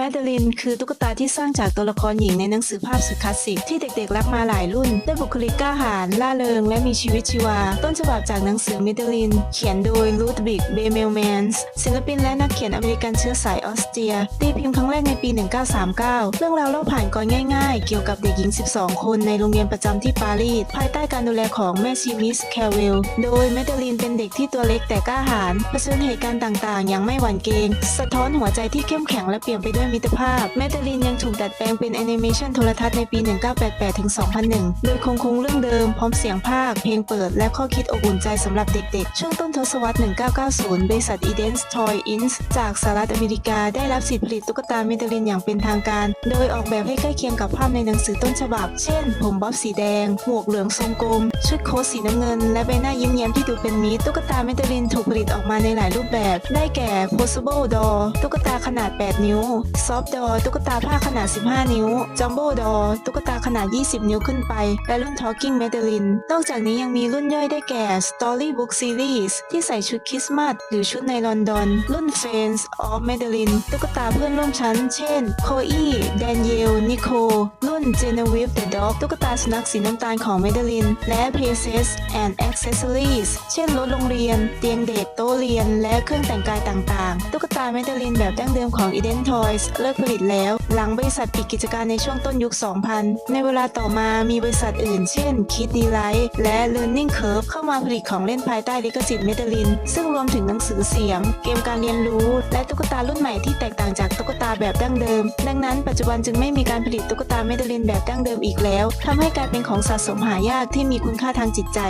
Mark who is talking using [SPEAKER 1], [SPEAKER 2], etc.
[SPEAKER 1] แมดเดลินคือตุ๊กตาที่สร้างจากตัวละครหญิงในหนังสือภาพสุดคลาสสิกที่เด็กๆรักมาหลายรุ่นด้วยบุคลิกกล้าหาญล่าเริงและมีชีวิตชีวา ต้นฉบับจากหนังสือแมดเดลิน เขียนโดยลูดบิกเบเมลแมนส์ศิลปินและนักเขียนอเมริกันเชื้อสายออสเตรียตีพิมพ์ครั้งแรกในปี 1939 เรื่องราวเล่าผ่านกรง่ายๆ เกี่ยวกับเด็กหญิง 12 คนในโรงเรียนประจำที่ปารีสภายใต้การดูแลของแม่ชีมิสแคลเวลโดยแมดเดลินเป็นเด็กที่ตัวเล็กแต่กล้าหาญเผชิญเหตุการณ์ต่างๆ อย่างไม่หวั่นเกรงสะท้อนหัวใจที่เข้มแข็งและเปลี่ยนไปด้วยมิตรภาพ แมดเดลินยังถูกดัดแปลงเป็นแอนิเมชันโทรทัศน์ในปี 1988 ถึง 2001 โดยคงคงเรื่องเดิมพร้อมเสียงภาค เพลงเปิดและข้อคิดอบอุ่นใจสำหรับเด็กๆ ช่วงต้นทศวรรษ 1990 บริษัท Eden Toy Inc. จากสหรัฐอเมริกาได้รับสิทธิผลิตตุ๊กตาแมดเดลินอย่างเป็นทางการ โดยออกแบบให้ใกล้เคียงกับภาพในหนังสือต้นฉบับ เช่น ผมบ๊อบสีแดง หมวกเหลืองทรงกลม ชุดโค้ทสีน้ำเงิน และใบหน้ายิ้มแย้มที่ดูเป็นมิตร ตุ๊กตาแมดเดลินถูกผลิตออกมาในหลายรูปแบบ ได้แก่ Possible Doll ตุ๊กตาขนาด 8 นิ้วซอฟดอตุ๊กตาผ้าขนาด 15 นิ้ว จัมโบ้ดอตุ๊กตาขนาด 20 นิ้วขึ้นไป และรุ่น Talking Madeline นอกจากนี้ยังมีรุ่นย่อยได้แก่ Storybook Series ที่ใส่ชุดคริสต์มาสหรือชุดในลอนดอน รุ่น Friends of Madeline ตุ๊กตาเพื่อนร่วมชั้น เช่น โคอี้แดนเยลนิโค เจนวิฟเดอะด็อกตุ๊กตาสุนัขสีน้ำตาลของเมเดลิน และ Princess and Accessories เช่นรถโรงเรียน เตียงเด็กโต๊ะเรียน และเครื่องแต่งกายต่างๆ ตุ๊กตาเมเดลินแบบดั้งเดิมของ Eden Toys เลิกผลิตแล้วหลังบริษัทปิดกิจการในช่วงต้นยุค 2000 ในเวลาต่อมามีบริษัทอื่น เช่น Kid Delight และ Learning Curve เข้ามาผลิตของเล่นภายใต้ลิขสิทธิ์ Madeline ซึ่งรวมถึงหนังสือเสียง เกมการเรียนรู้ และตุ๊กตารุ่นใหม่ที่แตกต่างจากตุ๊กตาแบบดั้งเดิม ดังนั้นปัจจุบันจึงไม่มีการผลิตตุ๊กตา Madeline แบบดั้งเดิมอีกแล้วทำให้กลายเป็นของสะสมหายากที่มีคุณค่าทางจิตใจ